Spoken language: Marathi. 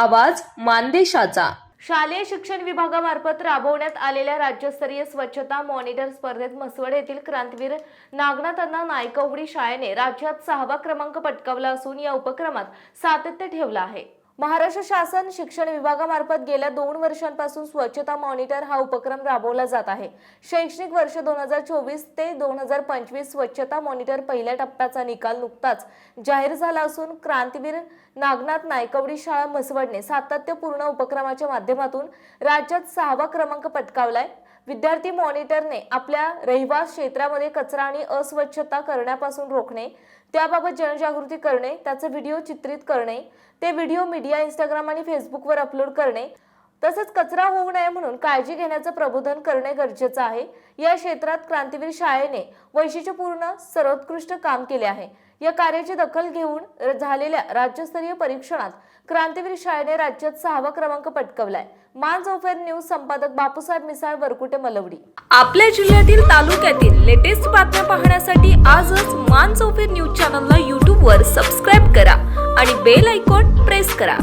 आवाज मानदेशाचा. शालेय शिक्षण विभागामार्फत राबवण्यात आलेल्या राज्यस्तरीय स्वच्छता मॉनिटर स्पर्धेत म्हसवड येथील क्रांतीवीर नागनाथांना नायकवडी शाळेने राज्यात सहावा क्रमांक पटकावला असून या उपक्रमात सातत्य ठेवलं आहे. महाराष्ट्र शासन शिक्षण विभागामार्फत गेल्या दोन वर्षांपासून स्वच्छता मॉनिटर हा उपक्रम राबवला जात आहे. शैक्षणिक वर्ष दोन हजार चोवीस ते दोन हजार पंचवीस स्वच्छता मॉनिटर पहिल्या टप्प्याचा निकाल नुकताच जाहीर झाला असून क्रांतीवीर नागनाथ नायकवडी शाळा म्हसवडने सातत्यपूर्ण उपक्रमाच्या माध्यमातून राज्यात सहावा क्रमांक पटकावलाय. विद्यार्थी मॉनिटरने आपल्या रहिवास क्षेत्रामध्ये कचरा आणि अस्वच्छता करण्यापासून रोखणे त्याबाबत जनजागृती करणे त्याचे व्हिडिओ चित्रित करणे ते व्हिडिओ मीडिया इंस्टाग्राम आणि फेसबुकवर अपलोड करणे तसंच कचरा होऊ नये म्हणून काळजी घेण्याचं प्रबोधन करणे गरजेचं आहे. या क्षेत्रात क्रांतीवीर शाळेने वैशिष्ट्यपूर्ण सर्वोत्कृष्ट काम केले आहे. या कार्याची दखल घेऊन झालेल्या राज्यस्तरीय परीक्षणात क्रांतीवीर शाळेने राज्यात सहावा क्रमांक पटकवलाय. मान ऑफेअर न्यूज संपादक बापूसाहेब मिसाळ वरकुटे मलवडी. आपल्या जिल्ह्यातील तालुक्यातील लेटेस्ट बातम्या पाहण्यासाठी आजच मान ऑफेअर न्यूज चॅनलला यूट्यूबवर सबस्क्राईब करा आणि बेल आयकॉन प्रेस करा.